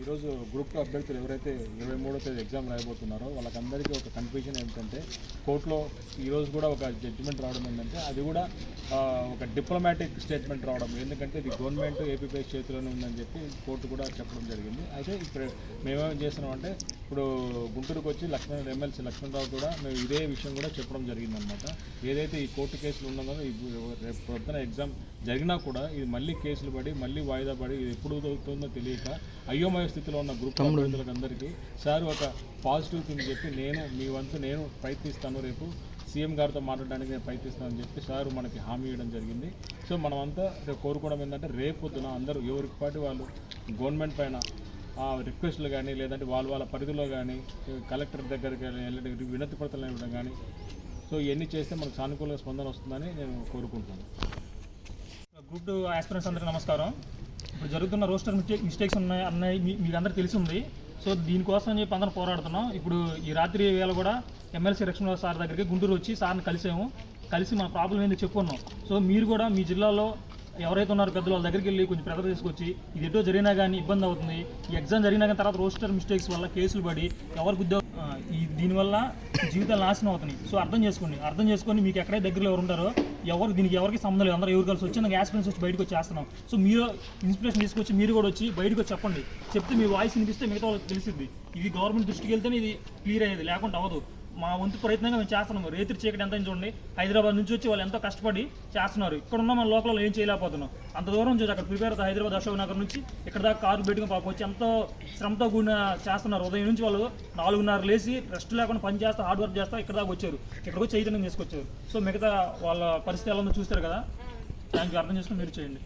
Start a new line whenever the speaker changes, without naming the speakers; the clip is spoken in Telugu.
ఈరోజు గ్రూప్ టూ అభ్యర్థులు ఎవరైతే ఇరవై మూడో తేదీ ఎగ్జామ్ రాయబోతున్నారో వాళ్ళకందరికీ ఒక కన్ఫ్యూజన్ ఏంటంటే కోర్టులో ఈరోజు కూడా ఒక జడ్జిమెంట్ రావడం ఏంటంటే అది కూడా ఒక డిప్లొమాటిక్ స్టేట్మెంట్ రావడం. ఎందుకంటే ఇది గవర్నమెంట్ ఏపీపీఎస్ చేతిలోనే ఉందని చెప్పి కోర్టు కూడా చెప్పడం జరిగింది. అయితే ఇప్పుడు మేమేం చేస్తున్నామంటే ఇప్పుడు గుంటూరుకు వచ్చి లక్ష్మణ్ ఎమ్మెల్సీ లక్ష్మణరావు కూడా మేము ఇదే విషయం కూడా చెప్పడం జరిగిందనమాట. ఏదైతే ఈ కోర్టు కేసులు ఉన్నదో రేపు పొద్దున ఎగ్జామ్ జరిగినా కూడా ఇది మళ్ళీ కేసులు పడి మళ్ళీ వాయిదా పడి ఇది ఎప్పుడు అవుతుందో తెలియక అయ్యోమయ స్థితిలో ఉన్న గ్రూప్ అందరికీ సార్ ఒక పాజిటివ్ థింగ్ చెప్పి నేను మీ వంతు నేను ప్రయత్నిస్తాను రేపు సీఎం గారితో మాట్లాడడానికి నేను ప్రయత్నిస్తానని చెప్పి సార్ మనకి హామీ ఇవ్వడం జరిగింది. సో మనమంతా రేపు కోరుకోవడం ఏంటంటే రేపు పొద్దున అందరూ ఎవరికి పాటి వాళ్ళు గవర్నమెంట్ పైన ఆ రిక్వెస్ట్లు కానీ లేదంటే వాళ్ళ వాళ్ళ పరిధిలో కానీ కలెక్టర్ దగ్గరికి లేదంటే వినతి పత్రాలు ఇవ్వడం కానీ సో ఇవన్నీ చేస్తే మనకు సానుకూల స్పందన వస్తుందని నేను కోరుకుంటున్నాను.
గ్రూప్ టూ ఆస్పిరెంట్స్ అందరికీ నమస్కారం. ఇప్పుడు జరుగుతున్న రోస్టర్ మిస్టేక్ మిస్టేక్స్ ఉన్నాయి అన్నాయి మీ- మీకు అందరికీ తెలిసి ఉంది సో దీనికోసం చెప్పి అందరం పోరాడుతున్నాం. ఇప్పుడు ఈ రాత్రి వేళ కూడా ఎమ్మెల్సీ రక్షణ సార్ దగ్గరికి గుంటూరు వచ్చి సార్ని కలిసాము. కలిసి మన ప్రాబ్లం ఏందో చెప్పుకున్నాం. సో మీరు కూడా మీ జిల్లాలో ఎవరైతే ఉన్నారో పెద్దలు వాళ్ళ దగ్గరికి వెళ్ళి కొంచెం ప్రెజర్ తీసుకొచ్చి ఇది ఎటో జరిగినా కానీ ఇబ్బంది అవుతుంది. ఈ ఎగ్జామ్ జరిగినా కానీ తర్వాత రోస్టర్ మిస్టేక్స్ వల్ల కేసులు పడి ఎవరికి ఉద్యోగం దీనివల్ల జీవితాలు నాశనం అవుతున్నాయి. సో అర్థం చేసుకోండి. అర్థం చేసుకొని మీకు ఎక్కడే దగ్గరలో ఎవరు ఉంటారో ఎవరు దీనికి ఎవరికి సంబంధం లేదు. అందరూ ఎవరు కలిసి వచ్చి నాకు యాస్పిరెన్స్ వచ్చి బయటకు వచ్చేస్తున్నాం సో మీరు ఇన్స్పిరేషన్ తీసుకొచ్చి మీరు కూడా వచ్చి బయటకు వచ్చి చెప్పండి. చెప్తే మీ వాయిస్ వినిపిస్తే మిగతా వాళ్ళకి తెలిసింది ఇది గవర్నమెంట్ దృష్టికి వెళ్తేనే ఇది క్లియర్ అయ్యేది. లేకుండా అవ్వదు. మా వంతు ప్రయత్నంగా మేము చేస్తున్నాము రేత్రి చీకటి ఎంత చూడండి. హైదరాబాద్ నుంచి వచ్చి వాళ్ళు ఎంతో కష్టపడి చేస్తున్నారు. ఇక్కడ ఉన్న మన లోకల్లో ఏం చేయలేకపోతున్నాం. అంత దూరం నుంచి అక్కడ ప్రిపేర్ అవుతా హైదరాబాద్ అశోక్ నగర్ నుంచి ఇక్కడ దాకా కారు పెట్టుకుని పాపం వచ్చి ఎంతో శ్రమతో కూడిన చేస్తున్నారు. ఉదయం నుంచి వాళ్ళు నాలుగున్నర లేచి రెస్ట్ లేకుండా పని చేస్తా హార్డ్ వర్క్ చేస్తా ఇక్కడ దాకా వచ్చారు. ఇక్కడికి వచ్చి చైతన్యం తీసుకొచ్చారు. సో మిగతా వాళ్ళ పరిస్థితి ఎలా ఉందో చూస్తారు కదా. దానికి అర్థం చేసుకుని మీరు చేయండి.